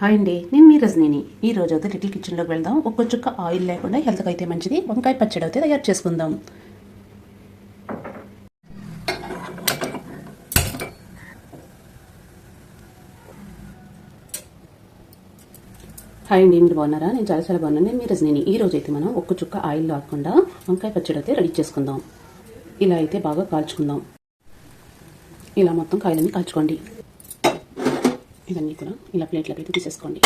Hi అండి నేను మీ రజనీని ఈ రోజు అయితే లిటిల్ కిచెన్లోకి వెళ్దాం. ఒక్క చుక్క ఆయిల్ లేకుండా హెల్త్కి అయితే మంచిది. వంకాయ పచ్చడి అయితే తయారు చేసుకుందాం. హాయ్ అండి మీరు బాగున్నారా? నేను చాలా చాలా బాగున్నాను. నేను మీ రజనీని ఈ రోజు అయితే మనం ఒక్క చుక్క ఆయిల్ లేకుండా వంకాయ పచ్చడి అయితే రెడీ చేసుకుందాం. ఇలా అయితే బాగా కాల్చుకుందాం. ఇలా మొత్తం కాయలన్నీ కాల్చుకోండి. ఇవన్నీ కూడా ఇలా ప్లేట్లోకి అయితే తీసేసుకోండి.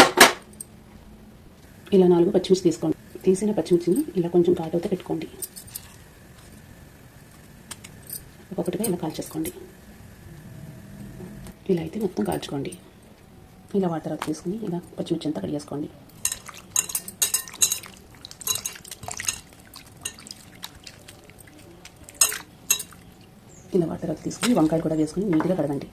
ఇలా నాలుగు పచ్చిమిర్చి తీసుకోండి. తీసిన పచ్చిమిర్చిని ఇలా కొంచెం ఘాటు పెట్టుకోండి. ఒక్కొక్కటిగా ఇలా కాల్చేసుకోండి. ఇలా అయితే మొత్తం కాల్చుకోండి. ఇలా వాటర్ అది తీసుకుని ఇలా పచ్చిమిర్చి అంతా కడిగేసుకోండి ఇలా వాటర్ అది తీసుకుని వంకాయలు కూడా వేసుకుని నీట్గా కడగండి.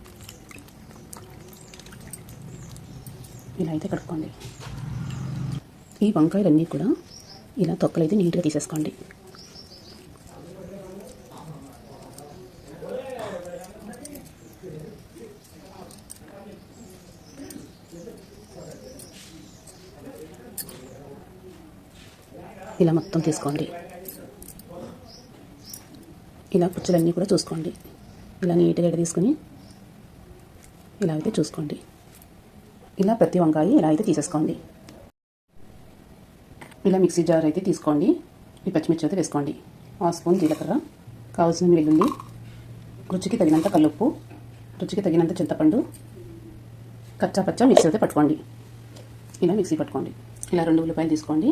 ఇలా అయితే కడుక్కోండి. ఈ వంకాయలన్నీ కూడా ఇలా తొక్కలు అయితే నీట్గా తీసేసుకోండి. ఇలా మొత్తం తీసుకోండి. ఇలా పుచ్చులన్నీ కూడా చూసుకోండి. ఇలా నీట్గా ఎడ తీసుకుని ఇలా అయితే చూసుకోండి. ఇలా ప్రతి వంకాయ ఇలా అయితే తీసేసుకోండి. ఇలా మిక్సీ జార్ అయితే తీసుకోండి. ఈ పచ్చిమిర్చి అయితే వేసుకోండి. ఆ స్పూన్ జీలకర్ర కావలసిన వెల్లుల్లి రుచికి తగినంత కల్లుప్పు రుచికి తగినంత చింతపండు కచ్చా పచ్చా మిక్సీ అయితే పట్టుకోండి. ఇలా మిక్సీ పట్టుకోండి. ఇలా రెండు ఉల్లిపాయలు తీసుకోండి.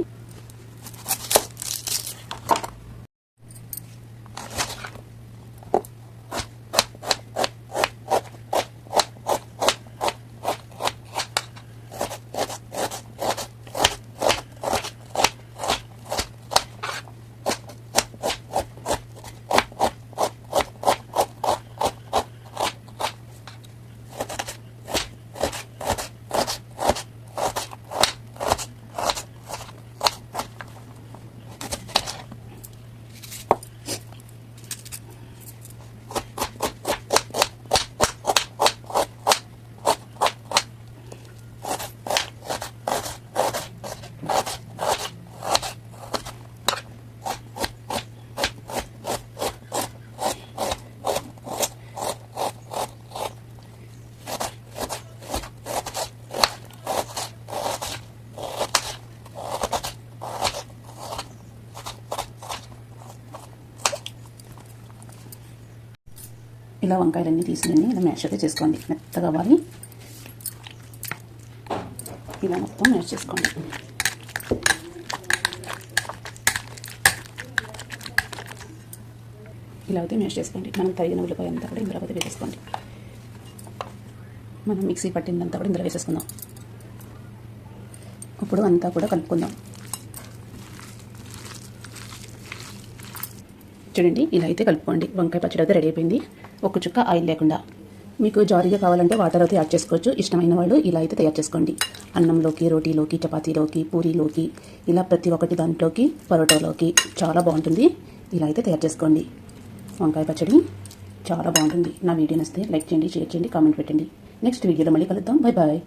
ఇలా వంకాయలన్నీ తీసుకుని ఇలా మ్యాష్ అయితే చేసుకోండి. మెత్తగా అవ్వాలి. ఇలా మొత్తం మ్యాష్ చేసుకోండి. ఇలా అయితే మ్యాష్ చేసుకోండి. మనం తరిగిన ఉల్లిపాయ అంతా కూడా ఇందులో అయితే వేసేసుకోండి. మనం మిక్సీ పట్టిందంతా కూడా ఇందులో వేసేసుకుందాం. ఇప్పుడు అంతా కూడా కలుపుకుందాం. చూడండి ఇలా అయితే కలుపుకోండి. వంకాయ పచ్చడి అయితే రెడీ అయిపోయింది. ఒక చుక్క ఆయిల్ లేకుండా. మీకు జారీగా కావాలంటే వాటర్ అయితే యాడ్ చేసుకోవచ్చు. ఇష్టమైన వాళ్ళు ఇలా అయితే తయారు చేసుకోండి. అన్నంలోకి రోటీలోకి చపాతీలోకి పూరీలోకి ఇలా ప్రతి ఒక్కటి దాంట్లోకి పరోటాలోకి చాలా బాగుంటుంది. ఇలా అయితే తయారు చేసుకోండి. వంకాయ పచ్చడి చాలా బాగుంటుంది. నా వీడియో నచ్చితే లైక్ చేయండి షేర్ చేయండి కామెంట్ పెట్టండి. నెక్స్ట్ వీడియోలో మళ్ళీ కలుద్దాం. Bye bye.